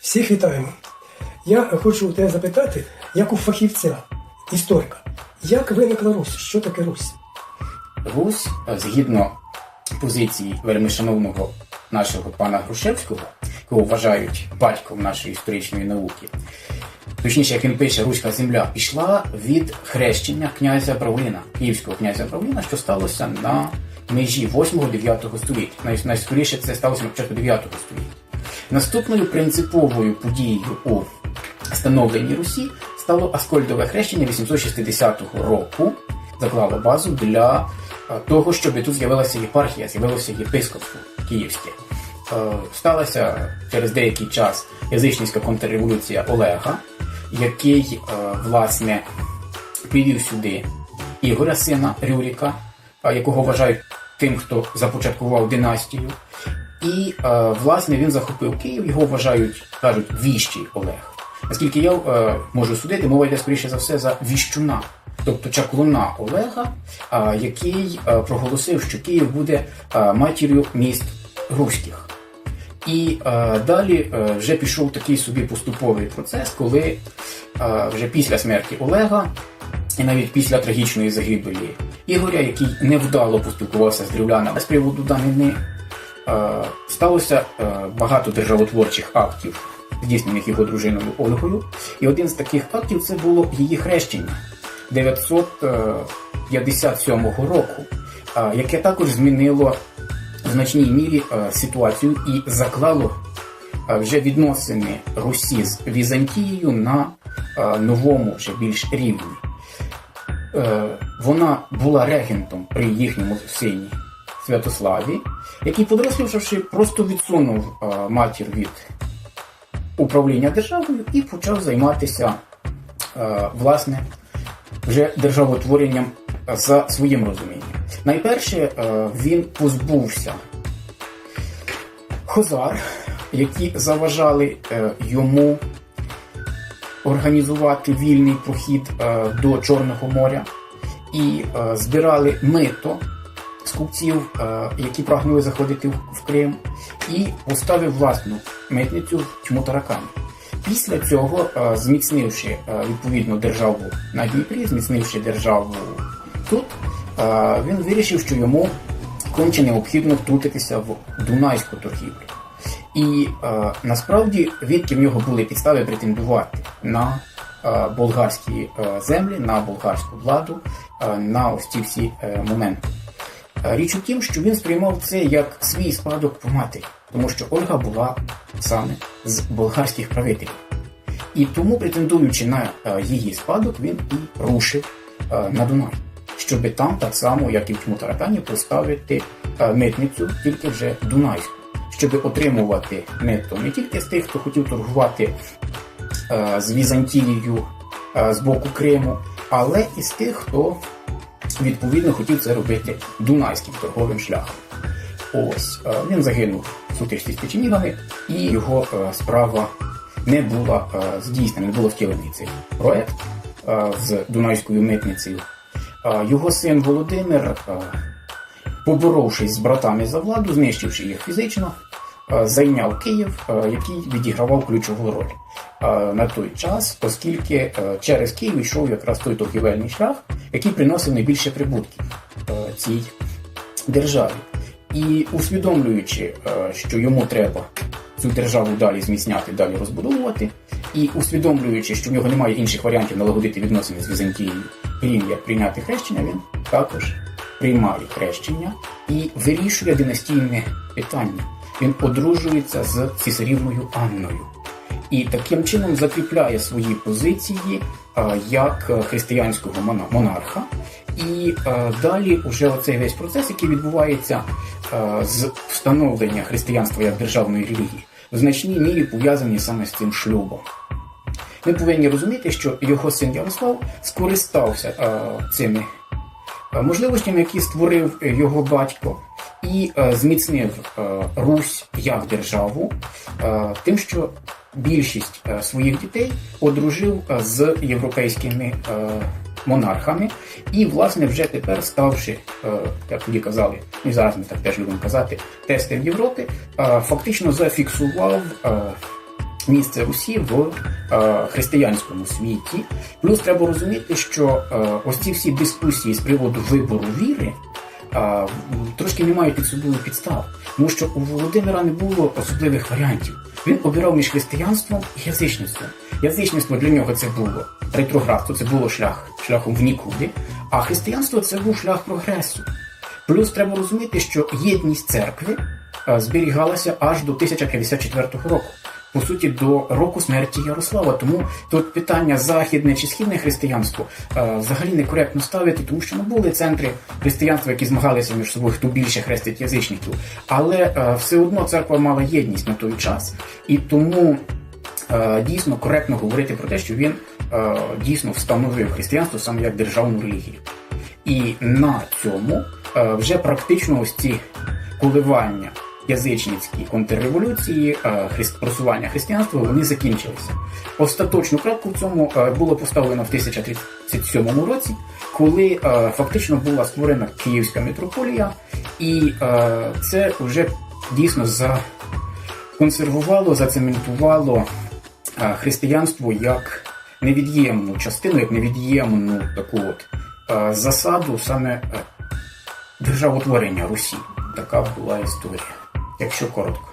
Всіх вітаємо. Я хочу у тебе запитати, як у фахівця, історика, як виникла Русь? Що таке Русь? Русь, е, згідно позиції вельмишановного нашого пана Грушевського, якого вважають батьком нашої історичної науки, точніше, як він пише, Руська земля пішла від хрещення князя Бравліна, київського князя Бравліна, що сталося на межі 8-9 століття. Найскоріше це сталося на початку 9 століття. Наступною принциповою подією у становленні Русі стало Аскольдове хрещення 860 року. Заклало базу для е, того, щоб тут з'явилася єпархія, з'явилося єпископство київське. Е, Сталася через деякий час язичницька контрреволюція Олега, який е, власне привів сюди Ігоря, сина Рюріка, якого вважають тим, хто започаткував династію. І е, власне він захопив Київ, його вважають, кажуть, віщий Олег. Наскільки я е, можу судити, мова йде скоріше за все за віщуна, тобто чаклуна Олега, який е, проголосив, що Київ буде матір'ю міст руських. І е, далі е, вже пішов такий собі поступовий процес, коли е, вже після смерті Олега, і навіть після трагічної загибелі Ігоря, який невдало поспілкувався з древлянами з приводу данини, сталося е, багато державотворчих актів, здійснених його дружиною Ольгою. І один з таких актів це було її хрещення 957 року, е, яке також змінило в значній мірі е, ситуацію і заклало е, вже відносини Русі з Візантією на е, новому, ще більш рівні. Е, Вона була регентом при їхньому сині Святославі, який, подорослівши, просто відсунув е, матір від управління державою і почав займатися е, власне вже державотворенням за своїм розумінням. Найперше е, він позбувся хозар, які заважали йому організувати вільний прохід до Чорного моря і збирали мито з купців, е, які прагнули заходити в, Крим, і поставив власну митницю в Чмутаракані. Після цього, е, зміцнивши е, відповідно державу на Дніпрі, зміцнивши державу тут, він вирішив, що йому конче необхідно втрутитися в Дунайську торгівлю. І насправді відки в нього були підстави претендувати на болгарські землі, на болгарську владу, на ось ці всі моменти. Е, Річ у тім, що він сприймав це як свій спадок по матері, тому що Ольга була саме з болгарських правителів. І тому, претендуючи на е, її спадок, він і рушив е, на Дунай, щоб там, так само, як і в Чмутаракані, поставити е, митницю, тільки вже Дунайську, щоб отримувати мито не тільки з тих, хто хотів торгувати з Візантією з боку Криму, але і з тих, хто відповідно хотів це робити дунайським торговим шляхом. Ось е, він загинув в сутичці з Печенігами, і його е, справа не була е, здійснена, не було втілений цей проект з Дунайською митницею. Його син Володимир, поборовшись з братами за владу, знищивши їх фізично, зайняв Київ, е, який відігравав ключову роль е, на той час, оскільки е, через Київ йшов якраз той торгівельний шлях, який приносив найбільше прибутків е, цій державі. І усвідомлюючи, е, що йому треба цю державу далі зміцняти, далі розбудовувати, і усвідомлюючи, що в нього немає інших варіантів налагодити відносини з Візантією, крім як прийняти хрещення, він також приймає хрещення і вирішує династійне питання. Він одружується з цісарівною Анною і таким чином закріпляє свої позиції як е, християнського монарха. І е, далі уже оцей весь процес, який відбувається е, з встановлення християнства як державної релігії, в значній мірі пов'язані саме з цим шлюбом. Ми повинні розуміти, що його син Ярослав скористався цими можливостями, які створив його батько, і е, зміцнив е, Русь як державу, е, тим, що більшість своїх дітей одружив з європейськими монархами, і, власне, вже тепер ставши, як тоді казали, і зараз ми так теж любимо казати, тестем Європи, фактично зафіксував. місце Русі в е, християнському світі. Плюс треба розуміти, що е, ось ці всі дискусії з приводу вибору віри а, трошки не мають під собою підстав, тому що у Володимира не було особливих варіантів. Він обирав між християнством і язичництвом. Язичництво для нього це було ретроградство, це було шлях шляхом в нікуди, а християнство це був шлях прогресу. Плюс треба розуміти, що єдність церкви зберігалася аж до 1054 року. По суті, до року смерті Ярослава. Тому тут питання західне чи східне християнство е, взагалі некоректно ставити, тому що ну, були центри християнства, які змагалися між собою, хто більше хрестить язичників. Але е, все одно церква мала єдність на той час. І тому е, дійсно коректно говорити про те, що він дійсно встановив християнство саме як державну релігію. І на цьому вже практично ось ці коливання язичницькі контрреволюції, е, просування християнства, вони закінчилися. Остаточну крапку в цьому е, було поставлено в 1037 році, коли е, фактично була створена Київська митрополія, і це вже дійсно законсервувало, зацементувало християнство як невід'ємну частину, як невід'ємну таку от засаду саме державотворення Русі. Така була історія, якщо коротко.